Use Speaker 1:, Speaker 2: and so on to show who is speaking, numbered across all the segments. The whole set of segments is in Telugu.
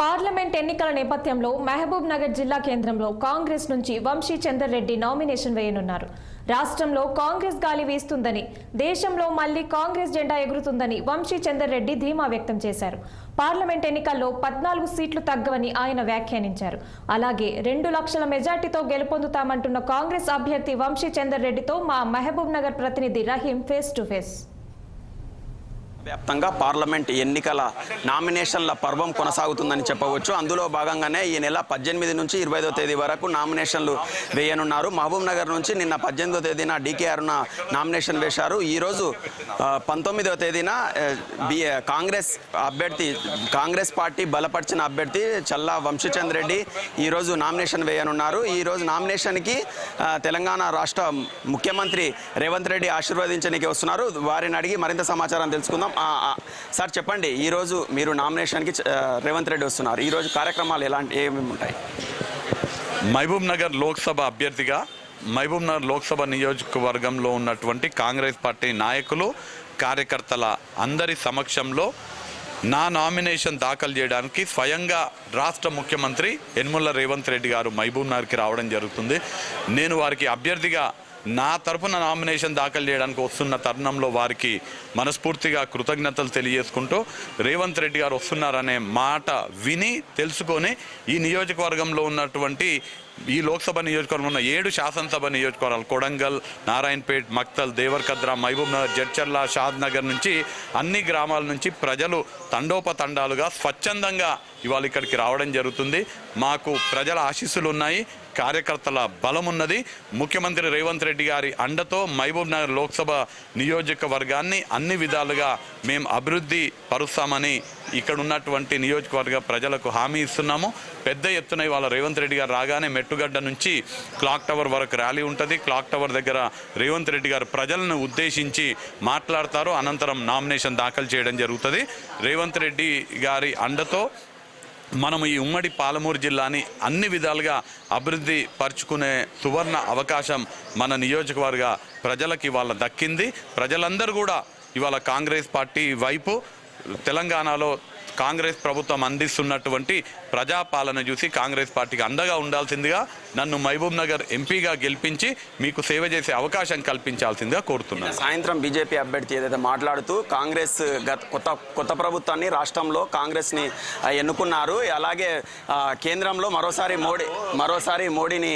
Speaker 1: పార్లమెంట్ ఎన్నికల నేపథ్యంలో మహబూబ్ నగర్ జిల్లా కేంద్రంలో కాంగ్రెస్ నుంచి వంశీ చందర్ రెడ్డి నామినేషన్ వేయనున్నారు. రాష్ట్రంలో కాంగ్రెస్ గాలి వీస్తుందని దేశంలో మళ్ళీ కాంగ్రెస్ జెండా ఎగురుతుందని వంశీ చందర్ రెడ్డి ధీమా వ్యక్తం చేశారు. పార్లమెంట్ ఎన్నికల్లో పద్నాలుగు సీట్లు తగ్గవని ఆయన వ్యాఖ్యానించారు. అలాగే రెండు లక్షల మెజార్టీతో గెలుపొందుతామంటున్న కాంగ్రెస్ అభ్యర్థి వంశీ చందర్ రెడ్డితో మా మహబూబ్ నగర్ ప్రతినిధి రహీం ఫేస్ టు ఫేస్.
Speaker 2: వ్యాప్తంగా పార్లమెంట్ ఎన్నికల నామినేషన్ల పర్వం కొనసాగుతుందని చెప్పవచ్చు. అందులో భాగంగానే ఈ నెల పద్దెనిమిది నుంచి ఇరవై తేదీ వరకు నామినేషన్లు వేయనున్నారు. మహబూబ్ నగర్ నుంచి నిన్న పద్దెనిమిదో తేదీన డికేఆర్న నామినేషన్ వేశారు. ఈరోజు పంతొమ్మిదవ తేదీన కాంగ్రెస్ అభ్యర్థి కాంగ్రెస్ పార్టీ బలపరిచిన అభ్యర్థి చల్లా వంశీచంద్ రెడ్డి ఈరోజు నామినేషన్ వేయనున్నారు. ఈరోజు నామినేషన్కి తెలంగాణ రాష్ట్ర ముఖ్యమంత్రి రేవంత్ రెడ్డి ఆశీర్వదించడానికి వస్తున్నారు. వారిని అడిగి మరింత సమాచారం తెలుసుకుందాం. వెళ్దాం సార్ చెప్పండి ఈరోజు మీరు నామినేషన్కి రేవంత్ రెడ్డి వస్తున్నారు. ఈరోజు కార్యక్రమాలు ఎలాంటి ఏమేమి ఉంటాయి?
Speaker 3: మహబూబ్ నగర్ లోక్సభ అభ్యర్థిగా మహబూబ్ నగర్ లోక్సభ నియోజకవర్గంలో ఉన్నటువంటి కాంగ్రెస్ పార్టీ నాయకులు కార్యకర్తల అందరి సమక్షంలో నా నామినేషన్ దాఖలు చేయడానికి స్వయంగా రాష్ట్ర ముఖ్యమంత్రి యనమల రేవంత్ రెడ్డి గారు మహబూబ్ నగర్కి రావడం జరుగుతుంది. నేను వారికి అభ్యర్థిగా నా తరపున నామినేషన్ దాఖలు చేయడానికి వస్తున్న తరుణంలో వారికి మనస్ఫూర్తిగా కృతజ్ఞతలు తెలియజేసుకుంటూ రేవంత్ రెడ్డి గారు వస్తున్నారనే మాట విని తెలుసుకొని ఈ నియోజకవర్గంలో ఉన్నటువంటి ఈ లోక్సభ నియోజకవర్గంలో ఉన్న ఏడు శాసనసభ నియోజకవర్గాలు కొడంగల్ నారాయణపేట్ మక్తల్ దేవరకద్ర మహబూబ్ నగర్ జడ్చర్ల షాద్ నగర్ నుంచి అన్ని గ్రామాల నుంచి ప్రజలు తండోపతండాలుగా స్వచ్ఛందంగా ఇవాళ ఇక్కడికి రావడం జరుగుతుంది. మాకు ప్రజల ఆశీస్సులు ఉన్నాయి. కార్యకర్తల బలం ఉన్నది ముఖ్యమంత్రి రేవంత్ రెడ్డి గారి అండతో మహబూబ్ నగర్ లోక్సభ నియోజకవర్గాన్ని అన్ని విధాలుగా మేము అభివృద్ధి పరుస్తామని ఇక్కడ ఉన్నటువంటి నియోజకవర్గ ప్రజలకు హామీ ఇస్తున్నాము. పెద్ద ఎత్తున ఇవాళ రేవంత్ రెడ్డి గారు రాగానే మెట్టుగడ్డ నుంచి క్లాక్ టవర్ వరకు ర్యాలీ ఉంటుంది. క్లాక్ టవర్ దగ్గర రేవంత్ రెడ్డి గారు ప్రజలను ఉద్దేశించి మాట్లాడతారు. అనంతరం నామినేషన్ దాఖలు చేయడం జరుగుతుంది. రేవంత్ రెడ్డి గారి అండతో మనం ఈ ఉమ్మడి పాలమూరు జిల్లాని అన్ని విధాలుగా అభివృద్ధి పరుచుకునే సువర్ణ అవకాశం మన నియోజకవర్గ ప్రజలకి ఇవాళ దక్కింది. ప్రజలందరూ కూడా ఇవాళ కాంగ్రెస్ పార్టీ వైపు తెలంగాణలో కాంగ్రెస్ ప్రభుత్వం అందిస్తున్నటువంటి ప్రజాపాలన చూసి కాంగ్రెస్ పార్టీకి అండగా ఉండాల్సిందిగా నన్ను మహబూబ్ నగర్ ఎంపీగా గెలిపించి మీకు సేవ చేసే అవకాశం కల్పించాల్సిందిగా కోరుతున్నాను.
Speaker 2: సాయంత్రం బీజేపీ అభ్యర్థి ఏదైతే మాట్లాడుతూ కాంగ్రెస్ గత కొత్త కొత్త ప్రభుత్వాన్ని రాష్ట్రంలో కాంగ్రెస్ని ఎన్నుకున్నారు. అలాగే కేంద్రంలో మరోసారి మోడీ మరోసారి మోడీని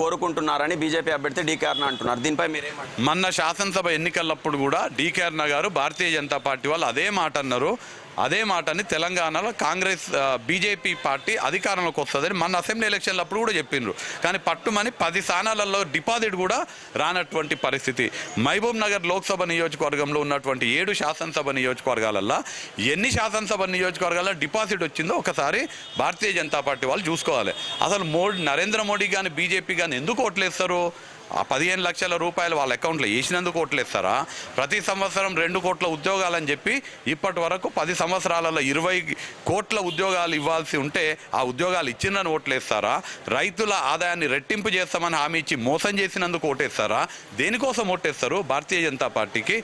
Speaker 2: కోరుకుంటున్నారని బీజేపీ అభ్యర్థి డీకేఆర్న అంటున్నారు. దీనిపై మీరేమంటారు?
Speaker 3: మొన్న శాసనసభ ఎన్నికలప్పుడు కూడా డీకేఆర్ గారు భారతీయ జనతా పార్టీ వాళ్ళు అదే మాట అన్నారు. అదే మాటని తెలంగాణలో కాంగ్రెస్ బీజేపీ పార్టీ అధికారంలోకి వస్తుందని మన అసెంబ్లీ ఎలక్షన్లు అప్పుడు కూడా చెప్పిండ్రు. కానీ పట్టుమని పది స్థానాలలో డిపాజిట్ కూడా రానటువంటి పరిస్థితి. మహబూబ్ నగర్ లోక్సభ నియోజకవర్గంలో ఉన్నటువంటి ఏడు శాసనసభ నియోజకవర్గాలల్లో ఎన్ని శాసనసభ నియోజకవర్గాల్లో డిపాజిట్ వచ్చిందో ఒకసారి భారతీయ జనతా పార్టీ వాళ్ళు చూసుకోవాలి. అసలు మోడీ నరేంద్ర మోడీ కానీ బీజేపీ కానీ ఎందుకు ఓట్లేస్తారు? ఆ పదిహేను లక్షల రూపాయలు వాళ్ళ అకౌంట్లో వేసినందుకు ఓట్లేస్తారా ప్రతి సంవత్సరం రెండు కోట్ల ఉద్యోగాలని చెప్పి ఇప్పటి వరకు పది సంవత్సరాలలో ఇరవై కోట్ల ఉద్యోగాలు ఇవ్వాల్సి ఉంటే ఆ ఉద్యోగాలు ఇచ్చిందని ఓట్లేస్తారా రైతుల ఆదాయాన్ని రెట్టింపు చేస్తామని హామీ ఇచ్చి మోసం చేసినందుకు ఓటేస్తారా దేనికోసం ఓటేస్తారు భారతీయ జనతా పార్టీకి?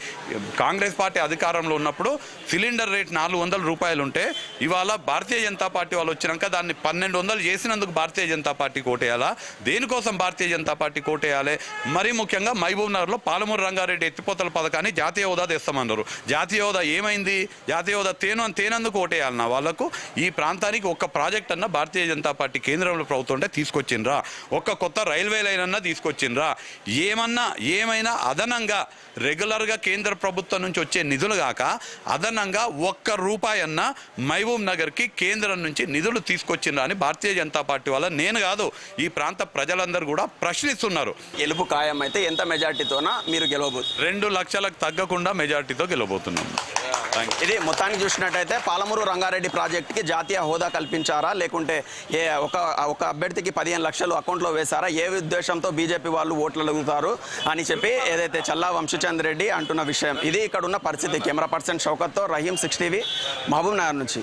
Speaker 3: కాంగ్రెస్ పార్టీ అధికారంలో ఉన్నప్పుడు సిలిండర్ రేట్ నాలుగు వందల రూపాయలు ఉంటే ఇవాళ భారతీయ జనతా పార్టీ వాళ్ళు వచ్చినాక దాన్ని పన్నెండు వందలు చేసినందుకు భారతీయ జనతా పార్టీ కోటేయాలా దేనికోసం భారతీయ జనతా పార్టీ కోటేయాలి మరీ ముఖ్యంగా మహబూబ్ నగర్లో పాలమూరు రంగారెడ్డి ఎత్తిపోతల పథకాన్ని జాతీయ హోదా తెస్తామన్నారు. జాతీయ హోదా ఏమైంది? జాతీయ హోదా తేను తేనందుకు ఓటేయాలన్న వాళ్ళకు? ఈ ప్రాంతానికి ఒక్క ప్రాజెక్ట్ అన్న భారతీయ జనతా పార్టీ కేంద్రంలో ప్రభుత్వం అంటే తీసుకొచ్చిండ్రా. ఒక్క కొత్త రైల్వే లైన్ అన్నా తీసుకొచ్చిండ్రా. ఏమన్నా ఏమైనా అదనంగా రెగ్యులర్గా కేంద్ర ప్రభుత్వం నుంచి వచ్చే నిధులు కాక అదనంగా ఒక్క రూపాయి అన్న మహబూబ్ నగర్కి కేంద్రం నుంచి నిధులు తీసుకొచ్చిండ్రా అని భారతీయ జనతా పార్టీ వల్ల నేను కాదు ఈ ప్రాంత ప్రజలందరూ కూడా ప్రశ్నిస్తున్నారు.
Speaker 2: గెలుపు ఖాయం అయితే ఎంత మెజార్టీతోనా మీరు గెలవబోతున్నారు
Speaker 3: రెండు లక్షలకు తగ్గకుండా మెజార్టీతో గెలవబోతున్నాం.
Speaker 2: ఇది మొత్తానికి చూసినట్టయితే పాలమూరు రంగారెడ్డి ప్రాజెక్టుకి జాతీయ హోదా కల్పించారా? లేకుంటే ఏ ఒక ఒక అభ్యర్థికి పదిహేను లక్షలు అకౌంట్లో వేశారా? ఏ ఉద్దేశంతో బీజేపీ వాళ్ళు ఓట్లు అడుగుతారు అని చెప్పి ఏదైతే చల్లా వంశచంద్ రెడ్డి అంటున్న విషయం. ఇది ఇక్కడ ఉన్న పరిస్థితి. కెమెరా పర్సన్ షౌకత్తో Rahim six TV Mahabubnagar నుంచి.